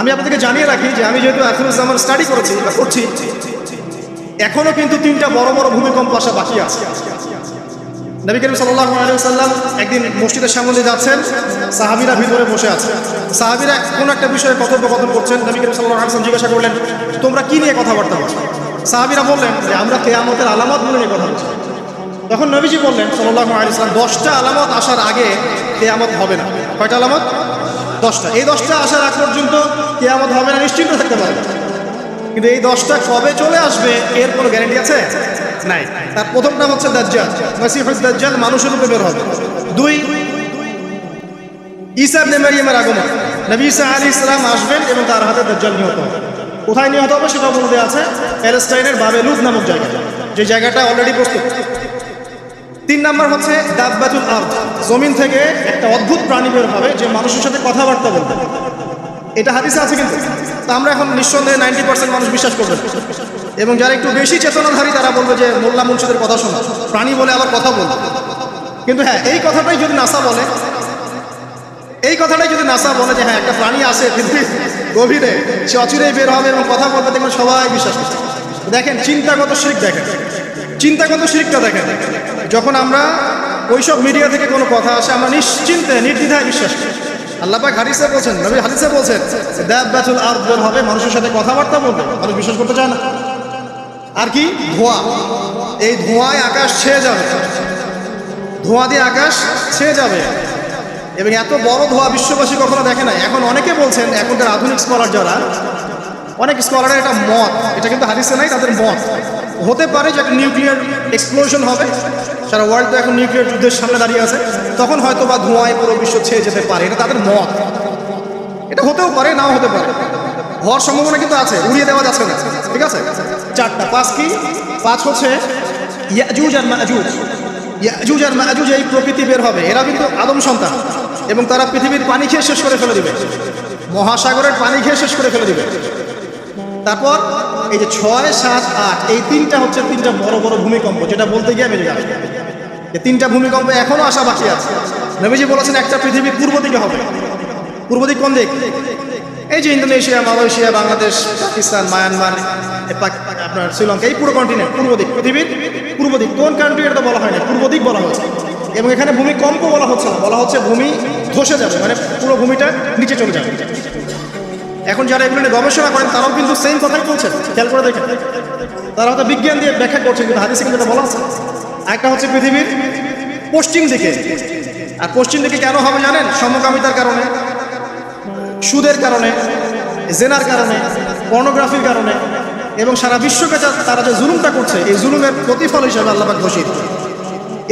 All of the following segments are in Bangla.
আমি আপনাদেরকে জানিয়ে রাখি যে আমি যেহেতু আখরুজ্জামান স্টাডি করেছি, করছি, এখনও কিন্তু তিনটা বড় বড় ভূমিকম্প আসা বাকি আছে। নবী করিম সাল্লাম একদিন মসজিদের সামনে যাচ্ছেন, সাহাবিরা ভিতরে বসে আছে। সাহাবিরা কোন একটা বিষয়ে কথোপকথন করছেন, নবী করিম সাল্লাহ আসলাম জিজ্ঞাসা করলেন, তোমরা কি নিয়ে কথাবার্তা বলছো? সাহাবিরা বললেন যে, আমরা কেয়ামতের আলামতগুলো নিয়ে কথা বলছি। তখন নবীজি বললেন সাল্লাহ আলিয়াল্লাম দশটা আলামত আসার আগে কেয়ামত হবে না। কয়টা আলামত? দশটা। এই দশটা আসার আগ পর্যন্ত কেয়ামত হবে না, নিশ্চিন্ত থাকতে পারবে কিন্তু এই দশটা কবে চলে আসবে, এর কোনো গ্যারেন্টি আছে? নাই। তার প্রথমটা হচ্ছে দাজ্জাল। মাসিফুল দাজ্জাল, মানুষের রূপে বের হবে। দুই, ঈসা ইবনে মারিয়ামের আগমন। নবী ঈসা আলী ইসলাম আসবেন এবং তার হাতে দাজ্জাল নিহত হবে। কোথায় নিহত হবে সেটা বলে দেওয়া আছে, প্যালেস্টাইনের বাবেলুদ নামক জায়গা যে জায়গাটা অলরেডি প্রস্তুত। তিন নাম্বার হচ্ছে দাব্বাতুল আর্দ। জমিন থেকে একটা অদ্ভুত প্রাণী বের হবে যে মানুষের সাথে কথাবার্তা বলবে। এটা হাদিসে আছে কিন্তু। তা আমরা এখন নিঃসন্দেহে নাইনটি পার্সেন্ট মানুষ বিশ্বাস করবে। এবং যারা একটু বেশি চেতনাধারী, তারা বলবে যে মোল্লা মুন্সিদের কথা শোনা। প্রাণী বলে আবার কথা বলবে। কিন্তু হ্যাঁ এই কথাটাই যদি নাসা বলে, এই কথাটাই যদি নাসা বলে যে হ্যাঁ একটা প্রাণী আসে পৃথিবীর গভীরে সে অচিরেই বের হবে এবং কথা বলবে, দেখবেন সবাই বিশ্বাস করছে। দেখেন, চিন্তাগত শিখ দেখেন। চিন্তাগত শিরিকটা দেখেন। যখন আমরা ওইসব মিডিয়া থেকে কোনো কথা আসে, আমরা নিশ্চিন্তে, নির্দ্বিধায় বিশ্বাস করি। আল্লাহ পাক হাদিসে বলছেন, নবী হাদিসে বলছেন দাব্বাতুল আর বের হবে, মানুষের সাথে কথাবার্তা বলবে, মানুষ বিশ্বাস করতে চায় না। আর কি? ধোঁয়া। এই ধোঁয়ায় আকাশ ছেয়ে যাবে। ধোঁয়া দিয়ে আকাশ ছেয়ে যাবে। এবং এত বড় ধোঁয়া বিশ্ববাসী কখনো দেখে না এখন অনেকে বলছেন, এখনকার আধুনিক স্কলার যারা, অনেক স্কলারের এটা মত এটা কিন্তু হাদিসে নাই, তাদের মত হতে পারে যে একটা নিউক্লিয়ার এক্সপ্লোশন হবে, সারা ওয়ার্ল্ড তো এখন নিউক্লিয়ার যুদ্ধের সামনে দাঁড়িয়ে আছে, তখন হয়তো বা ধোঁয়ায় পুরো বিশ্ব ছেয়ে যেতে পারে, এটা তাদের মত। এটা হতেও পারে, নাও হতে পারে। হওয়ার সম্ভাবনা কিন্তু আছে, উড়িয়ে দেওয়া যাচ্ছে না, ঠিক আছে? চারটা, পাঁচ কি? পাঁচ হচ্ছে ইয়াজুজ আর মাজুজ। ইয়াজুজ আর মাজুজ এই প্রকৃতি বের হবে, এরা কিন্তু আদম সন্তান, এবং তারা পৃথিবীর পানি খেয়ে শেষ করে ফেলে দিবে। মহাসাগরের পানি খেয়ে শেষ করে ফেলে দিবে। তারপর এই যে ছয়, সাত, আট, এই তিনটা হচ্ছে তিনটা বড় বড় ভূমিকম্প, যেটা বলতে গিয়ে আমি এই তিনটা ভূমিকম্প এখনও আসা বাকি আছে। নবীজি বলেছেন, একটা পৃথিবীর পূর্ব দিকে হবে। পূর্ব দিক কোন দিক? এই যে Indonesia, Malaysia, Bangladesh, Pakistan, Myanmar আপনার শ্রীলঙ্কা, এই পুরো কন্টিনেন্ট পূর্ব দিক। পৃথিবীর পূর্ব দিক। কোন কান্ট্রি এটা বলা হয় না পূর্ব দিক বলা হচ্ছে এবং এখানে ভূমিকম্প বলা হচ্ছে না, বলা হচ্ছে ভূমি ধসে যাবে মানে পুরো ভূমিটা নিচে চলে যাবে। এখন যারা এগুলো নিয়ে গবেষণা করেন, তারাও কিন্তু সেম কথাই বলছেন। খেয়াল করে দেখেন। তারা হয়তো বিজ্ঞান দিয়ে ব্যাখ্যা করছেন, কিন্তু হাদিসে কিন্তু বলা আছে। একটা হচ্ছে পৃথিবীর পশ্চিম দিকে। আর পশ্চিম দিকে কেন হবে জানেন? সমকামিতার কারণে, সুদের কারণে, জেনার কারণে পর্নোগ্রাফির কারণে, এবং সারা বিশ্বকে তারা যে জুলুমটা করছে, এই জুলুমের প্রতিফল হিসাবে আল্লাপাক ঘোষিত।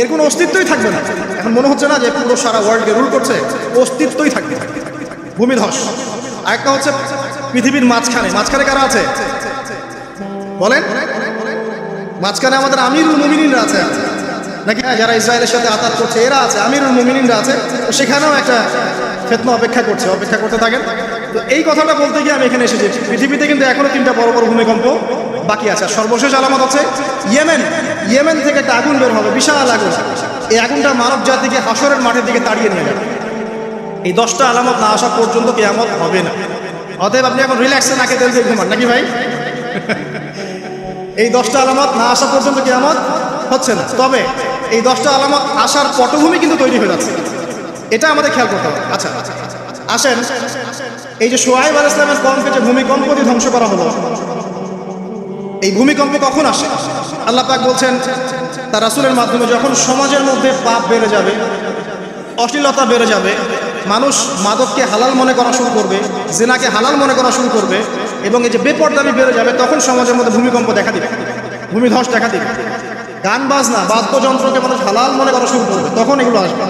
এর কোনো অস্তিত্বই থাকবে না। এখন মনে হচ্ছে না যে পুরো সারা ওয়ার্ল্ডকে রুল করছে, অস্তিত্বই থাকবে। ভূমিধস। আরেকটা হচ্ছে পৃথিবীর মাঝখানে। মাঝখানে কারা আছে? বলেন। মাঝখানে আমাদের আমিরুল মুমিনিনরা আছে। নাকি হ্যাঁ, যারা ইসরায়েলের সাথে আতাত করছে এরা আছে আমিরুল মুমিনিনরা আছে। তো সেখানেও একটা ফেতনা অপেক্ষা করছে অপেক্ষা করতে থাকেন। তো এই কথাটা বলতে গিয়ে আমি এখানে এসেছি। পৃথিবীতে কিন্তু এখনও তিনটা বড় বড় ভূমিকম্প বাকি আছে। আর সর্বশেষ আলামত হচ্ছে ইয়েমেন। ইয়েমেন থেকে একটা আগুন বের হবে বিশাল আগুন। এই আগুনটা মানব জাতিকে হাসরের মাঠের দিকে তাড়িয়ে নিয়ে যাবে। এই দশটা আলামত না আসা পর্যন্ত কেয়ামত হবে না। অতএব আপনি এখন রিল্যাক্সে নাকে তেল ঘুমান, নাকি ভাই? এই দশটা আলামত না আসা পর্যন্ত কেয়ামত হচ্ছে না। তবে এই দশটা আলামত আসার পটভূমি কিন্তু তৈরি হয়ে যাচ্ছে। এটা আমাদের খেয়াল করতে হবে। আচ্ছা আসেন। এই যে সোহাইব আল ইসলামের কমকে যে ভূমিকম্প দিয়ে ধ্বংস করা হলো, এই ভূমিকম্প কখন আসে? আল্লাহ পাক বলছেন, তার রাসুলের মাধ্যমে যখন সমাজের মধ্যে পাপ বেড়ে যাবে, অশ্লীলতা বেড়ে যাবে মানুষ মাদককে হালাল মনে করা শুরু করবে, জেনাকে হালাল মনে করা শুরু করবে, এবং এই যে বেপরদামি বেড়ে যাবে, তখন সমাজের মধ্যে ভূমিকম্প দেখা দিবে, ভূমিধস দেখা দিবে। গান, বাজনা, বাদ্যযন্ত্রকে মানুষ হালাল মনে করা শুরু করবে, তখন এগুলো আসবে।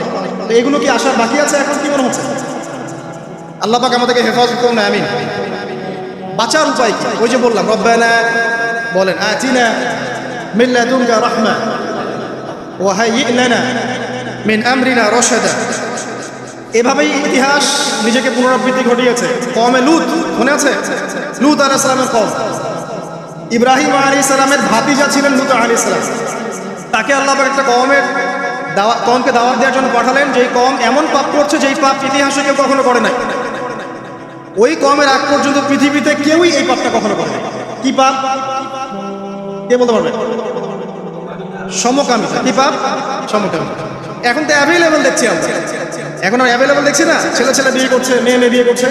তো এগুলো কি আসার বাকি আছে এখন কি মনে হচ্ছে? আল্লাহ পাক আমাদেরকে হেফাজত করুন, আমিন। বাঁচার উপায় কি? ওই যে বললাম, রব্বানা বলেন, আতিনা মিল্লা দুঙ্গা রহমা ওয়াহাই মিন আমরিনা রশাদা। এভাবেই ইতিহাস নিজেকে পুনরাবৃত্তি ঘটিয়েছে। কমে লুত, মনে আছে? লুত আলাহ সালামের কম ইব্রাহিম আলী সালামের ভাতিজা ছিলেন লুত আলী সালাম। তাকে আল্লাহ একটা কমের দাওয়া কমকে দাওয়াত দেওয়ার জন্য পাঠালেন। যেই কম এমন পাপ করছে যেই পাপ ইতিহাসে কেউ কখনো করে নাই। ওই কমের আগ পর্যন্ত পৃথিবীতে কেউই এই পাপটা কখনো করে। কি পাপ? কে বলতে পারবে? সমকামিতা। কি পাপ? সমকামিতা। এখন তো অ্যাভেলেবেল দেখছি আমরা। এখন আর অ্যাভেলেবেল দেখছি না? ছেলে ছেলে বিয়ে করছে, মেয়ে মেয়ে বিয়ে করছে।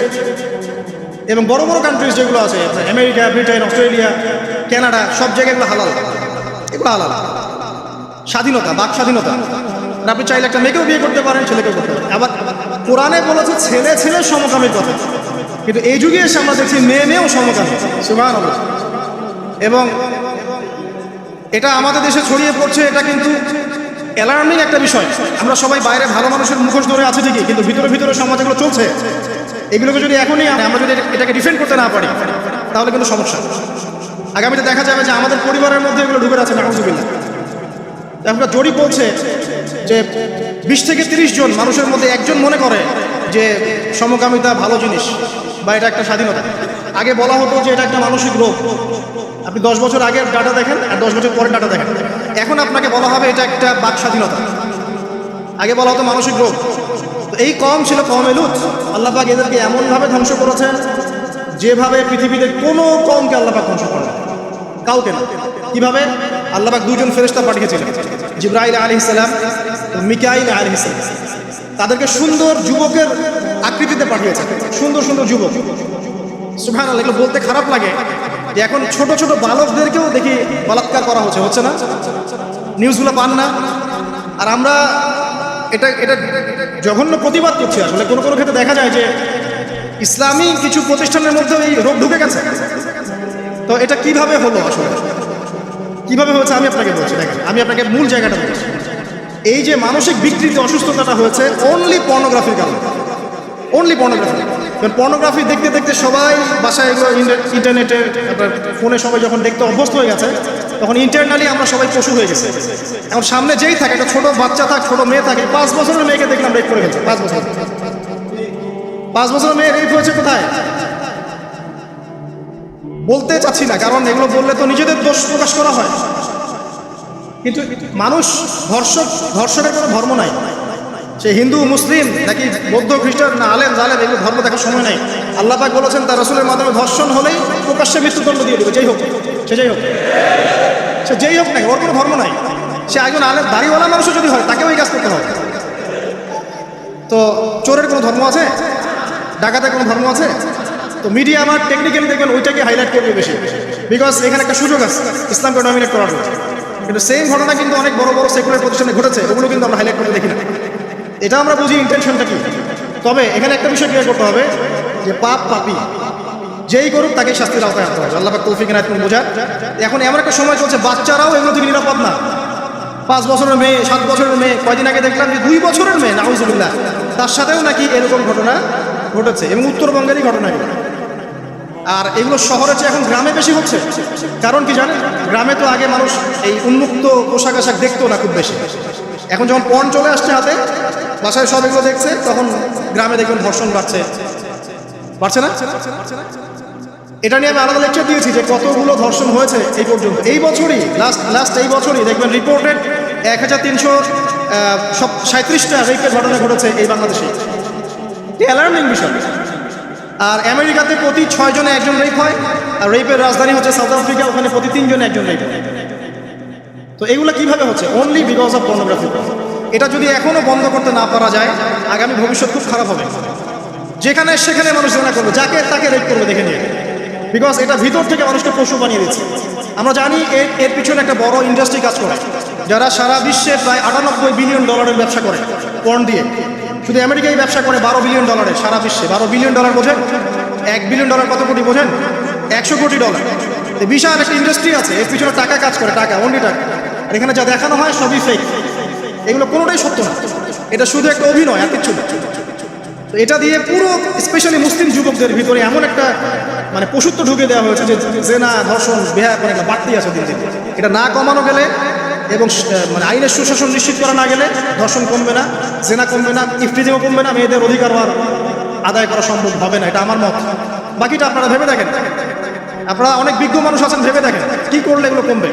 এবং বড় বড় কান্ট্রিজ যেগুলো আছে আমেরিকা, ব্রিটেন, অস্ট্রেলিয়া, কানাডা, সব জায়গায় এগুলো হালাল। এগুলো হালাল। স্বাধীনতা, বাক স্বাধীনতা। আপনি চাইলে একটা মেয়েকেও বিয়ে করতে পারেন, ছেলেকেও করতে পারেন। আবার কোরআনে বলেছে, ছেলে ছেলে সমকামীর কথা কিন্তু এই যুগে এসে আমরা দেখছি মেয়ে মেয়েও সমকামী। সুবাহ এবং এটা আমাদের দেশে ছড়িয়ে পড়ছে, এটা কিন্তু অ্যালার্মিং একটা বিষয়। আমরা সবাই বাইরে ভালো মানুষের মুখোশ ধরে আছে ঠিকই, কিন্তু ভিতরে ভিতরে সমাজ এগুলো চলছে। এগুলোকে যদি এখনই আমরা যদি এটাকে ডিফেন্ড করতে না পারি, তাহলে কিন্তু সমস্যা। আগামীতে দেখা যাবে যে আমাদের পরিবারের মধ্যে এগুলো ঢুকে আছে একটা জরিপ বলছে যে বিশ থেকে তিরিশ জন মানুষের মধ্যে একজন মনে করে যে সমকামিতা ভালো জিনিস বা এটা একটা স্বাধীনতা। আগে বলা হতো যে এটা একটা মানসিক রোগ। আপনি দশ বছর আগের ডাটা দেখেন আর দশ বছর পরের ডাটা দেখেন। এখন আপনাকে বলা হবে এটা একটা বাক স্বাধীনতা। আগে বলা হতো মানসিক রোগ। তো এই কম ছিল কম এলুত আল্লাপাক এদেরকে এমনভাবে ধ্বংস করেছেন যেভাবে পৃথিবীতে কোনো কমকে আল্লাপাক ধ্বংস করেন কাউকে না। কীভাবে? আল্লাপাক দুজন ফেরেস্তা পাঠিয়েছিলেন। জিব্রাইল আলী ইসলাম মিকাইল আলী ইসলাম তাদেরকে সুন্দর যুবকের আকৃতিতে পাঠিয়েছে সুন্দর সুন্দর যুবক। সুভান এগুলো বলতে খারাপ লাগে। এখন ছোট ছোট বালকদেরকেও দেখি বলাৎকার করা হচ্ছে হচ্ছে না? নিউজগুলো পান না? আর আমরা এটা এটা জঘন্য প্রতিবাদ করছি আসলে। কোনো কোনো ক্ষেত্রে দেখা যায় যে ইসলামী কিছু প্রতিষ্ঠানের মধ্যে এই রোগ ঢুকে গেছে। তো এটা কীভাবে হলো আসলে? কীভাবে হয়েছে আমি আপনাকে বলছি, দেখেন, আমি আপনাকে মূল জায়গাটা বলছি। এই যে মানসিক বিকৃতি, অসুস্থতাটা হয়েছে অনলি পর্নোগ্রাফির কারণে। অনলি পর্নোগ্রাফি কারণ পর্নোগ্রাফি দেখতে দেখতে সবাই বাসায় এগুলো ইন্টার- ইন্টারনেটে আপনার ফোনে সবাই যখন দেখতে অভ্যস্ত হয়ে গেছে, তখন ইন্টারনালি আমরা সবাই পশু হয়ে গেছে। এখন সামনে যেই থাকে, একটা ছোট বাচ্চা থাক, ছোট মেয়ে থাকে, পাঁচ বছরের মেয়েকে দেখলাম রেপ করে গেছে পাঁচ বছর। পাঁচ বছরের মেয়ে রেপ হয়েছে কোথায়? বলতে চাচ্ছি না, কারণ এগুলো বললে তো নিজেদের দোষ প্রকাশ করা হয়। কিন্তু মানুষ ধর্ষক, ধর্ষকের কোনো ধর্ম নাই। সে হিন্দু, মুসলিম, নাকি বৌদ্ধ, খ্রিস্টান, না আলেম, জালেম, এগুলো ধর্ম দেখার সময় নাই। আল্লাহ পাক বলেছেন, তার রসুলের মাধ্যমে ধর্ষণ হলেই প্রকাশ্যে মৃত্যুদণ্ড দিয়ে দেবে। যেই হোক, সে যেই হোক। সে যেই হোক নাকি ওর কোনো ধর্ম নাই। সে একজন আলেম, দাড়িওয়ালা মানুষও যদি হয়, তাকেও এই কাজ করতে হবে তো চোরের কোনো ধর্ম আছে? ডাকাতের কোনো ধর্ম আছে? তো মিডিয়া আমার টেকনিক্যালি দেখবেন, ওইটাকে হাইলাইট করবে বেশি। বিকজ এখানে একটা সুযোগ আছে, ইসলামকে ডমিনেট করার কিন্তু সেম ঘটনা কিন্তু অনেক বড় বড় সেকুলার প্রতিষ্ঠানে ঘটেছে, ওগুলো কিন্তু আমরা হাইলাইট করে দেখি না। এটা আমরা বুঝি ইন্টেনশনটা কি? তবে এখানে একটা বিষয় ক্লিয়ার করতে হবে যে পাপ পাপি, যেই করুক তাকে শাস্তির আওতায় আনতে হবে। আল্লাহ তৌফিক এনায়ত করুন, বোঝার। এখন এমন একটা সময় চলছে, বাচ্চারাও এগুলো থেকে নিরাপদ না। পাঁচ বছরের মেয়ে, সাত বছরের মেয়ে, কয়দিন আগে দেখলাম যে দুই বছরের মেয়ে, নাউজুবিল্লাহ, তার সাথেও নাকি এরকম ঘটনা ঘটেছে এবং উত্তরবঙ্গেরই ঘটনা আর এগুলো শহরে চেয়ে এখন গ্রামে বেশি হচ্ছে, কারণ কি জানেন? গ্রামে তো আগে মানুষ এই উন্মুক্ত পোশাক আশাক দেখতো না খুব বেশি। এখন যখন পণ চলে আসছে হাতে, বাসায় সব এগুলো দেখছে, তখন গ্রামে দেখবেন ধর্ষণ বাড়ছে। বাড়ছে না? এটা নিয়ে আমি আলাদা লেকচার দিয়েছি যে কতগুলো ধর্ষণ হয়েছে এই পর্যন্ত। এই বছরই লাস্ট লাস্ট এই বছরই দেখবেন রিপোর্টেড এক হাজার তিনশো সব সাঁত্রিশটা রেপের ঘটনা ঘটেছে এই বাংলাদেশে। অ্যালার্মিং বিষয়। আর আমেরিকাতে প্রতি ছয় জনে একজন রেপ হয়, আর রেপের রাজধানী হচ্ছে সাউথ আফ্রিকা ওখানে প্রতি তিনজনে একজন রেপ হয়। তো এগুলো কীভাবে হচ্ছে? অনলি বিকজ অফ পর্নোগ্রাফি এটা যদি এখনও বন্ধ করতে না পারা যায়, আগামী ভবিষ্যৎ খুব খারাপ হবে। যেখানে সেখানে মানুষ জেনা করবে যাকে তাকে রেপ করবে দেখে নিয়ে। বিকজ এটা ভিতর থেকে মানুষকে পশু বানিয়ে দিচ্ছে। আমরা জানি এর এর পিছনে একটা বড় ইন্ডাস্ট্রি কাজ করে, যারা সারা বিশ্বে প্রায় আটানব্বই বিলিয়ন ডলারের ব্যবসা করে পণ দিয়ে। শুধু আমেরিকায় ব্যবসা করে বারো বিলিয়ন ডলারের সারা বিশ্বে। বারো বিলিয়ন ডলার বোঝেন? এক বিলিয়ন ডলার কত কোটি বোঝেন? একশো কোটি ডলার বিশাল একটা ইন্ডাস্ট্রি আছে, এর পিছনে টাকা কাজ করে, টাকা অনলি টাকা। আর এখানে যা দেখানো হয় সবই ফেক এগুলো কোনোটাই সত্য না। এটা শুধু একটা অভিনয়, আর কিচ্ছু না। তো এটা দিয়ে পুরো স্পেশালি মুসলিম যুবকদের ভিতরে এমন একটা মানে পশুত্ব ঢুকে দেওয়া হয়েছে যে জেনা, ধর্ষণ বেহা করে একটা বাড়তি আছে দিন এটা না কমানো গেলে এবং মানে আইনের সুশাসন নিশ্চিত করা না গেলে ধর্ষণ কমবে না, জেনা কমবে না ইফটিজিংও কমবে না, মেয়েদের অধিকার আর আদায় করা সম্ভব হবে না, এটা আমার মত। বাকিটা আপনারা ভেবে দেখেন। আপনারা অনেক বিজ্ঞ মানুষ আছেন, ভেবে দেখেন। কি করলে এগুলো কমবে?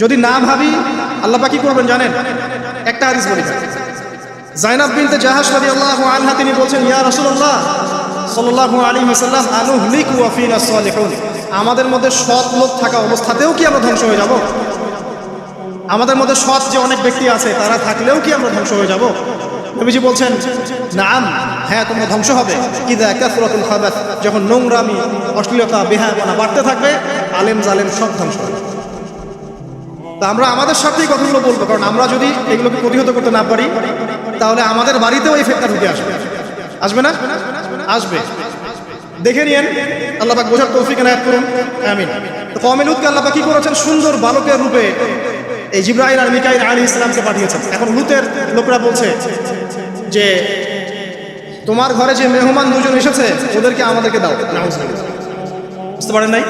যদি না ভাবি, আল্লাহ কি করবেন, জানেন? একটা হাদিস বলি। জাইনাব বিনতে জাহাজ রাদিয়াল্লাহু আনহা, তিনি বলছেন, ইয়া রাসূলুল্লাহ সাল্লাহ আলী ওয়াসাল্লাম, আনুহলিকু ওয়া ফিনা সালিহুন। আমাদের মধ্যে সৎ লোক থাকা অবস্থাতেও কি আমরা ধ্বংস হয়ে যাব? আমাদের মধ্যে সৎ যে অনেক ব্যক্তি আছে, তারা থাকলেও কি আমরা ধ্বংস হয়ে যাব? নবীজি বলছেন, নাম হ্যাঁ তোমরা ধ্বংস হবে। ইদা কাসরাতুল খাবাস, যখন নোংরামি, অশ্লীলতা, বেহায়াপনা বাড়তে থাকবে, আলেম জালেম সব ধ্বংস হবে। তা আমরা আমাদের সাথেই কথাগুলো বলব, কারণ আমরা যদি এগুলোকে প্রতিহত করতে না পারি, তাহলে আমাদের বাড়িতেও এই ফেতনা ঢুকে আসবে। আসবে না? আসবে। দেখে নিয়েন, আল্লাহ বোঝার তৌফিক এনায়াত করুন, আমিন। তো কমেলুদকে আল্লাহ কি করেছেন? সুন্দর বালকের রূপে এই জিব্রাহিম আর মিকাইল আলী ইসলামকে পাঠিয়েছেন। এখন লুতের লোকরা বলছে যে, তোমার ঘরে যে মেহমান দুজন এসেছে, ওদেরকে আমাদেরকে দাও। বুঝতে পারেন নাই?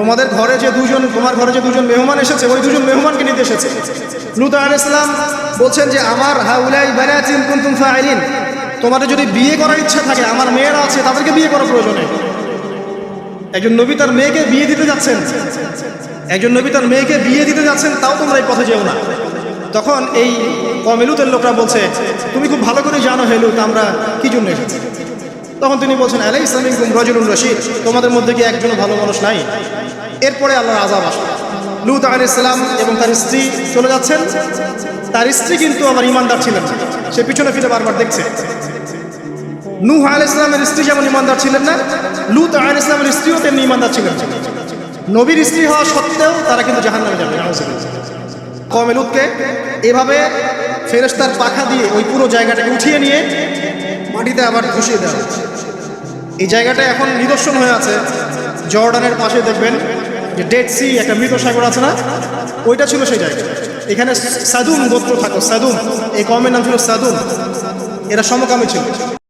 তোমাদের ঘরে যে দুজন, তোমার ঘরে যে দুজন মেহমান এসেছে, ওই দুজন মেহমানকে নিতে এসেছে। লুত ইসলাম বলছেন যে, আমার হাউলাই বানাতিন ফাইলিন। তোমাদের যদি বিয়ে করার ইচ্ছা থাকে, আমার মেয়েরা আছে, তাদেরকে বিয়ে করার প্রয়োজনে। একজন নবী তার মেয়েকে বিয়ে দিতে যাচ্ছেন। একজন নবী তার মেয়েকে বিয়ে দিতে যাচ্ছেন, তাও তোমরা এই পথে যেও না। তখন এই কমেলুতের লোকরা বলছে, তুমি খুব ভালো করে জানো হেলুত আমরা কি জন্য এসেছি? তখন তিনি বলছেন আলাই ইসলামিক রজুলুন রশিদ, তোমাদের মধ্যে কি একজন ভালো মানুষ নাই? এরপরে আল্লাহর আজাব আসবে লুত আল ইসলাম এবং তার স্ত্রী চলে যাচ্ছেন। তার স্ত্রী কিন্তু আবার ইমানদার ছিলেন সে পিছনে ফিরে বারবার দেখছে। নূহ আল ইসলামের স্ত্রী যেমন ইমানদার ছিলেন না, লুত আল ইসলামের স্ত্রীও তেমনি ইমানদার ছিলেন নবীর স্ত্রী হওয়া সত্ত্বেও তারা কিন্তু জাহান নামে যাবে কমেলুদকে এভাবে ফেরেস্তার পাখা দিয়ে ওই পুরো জায়গাটাকে উঠিয়ে নিয়ে মাটিতে আবার ধসিয়ে দেওয়া। এই জায়গাটা এখন নিদর্শন হয়ে আছে। জর্ডানের পাশে দেখবেন যে ডেড সি একটা মৃত সাগর আছে না? ওইটা ছিল সেই জায়গা। এখানে সাদুম গোত্র থাকো সাদুম। এই কমের নাম ছিল সাদুম। এরা সমকামী ছিল।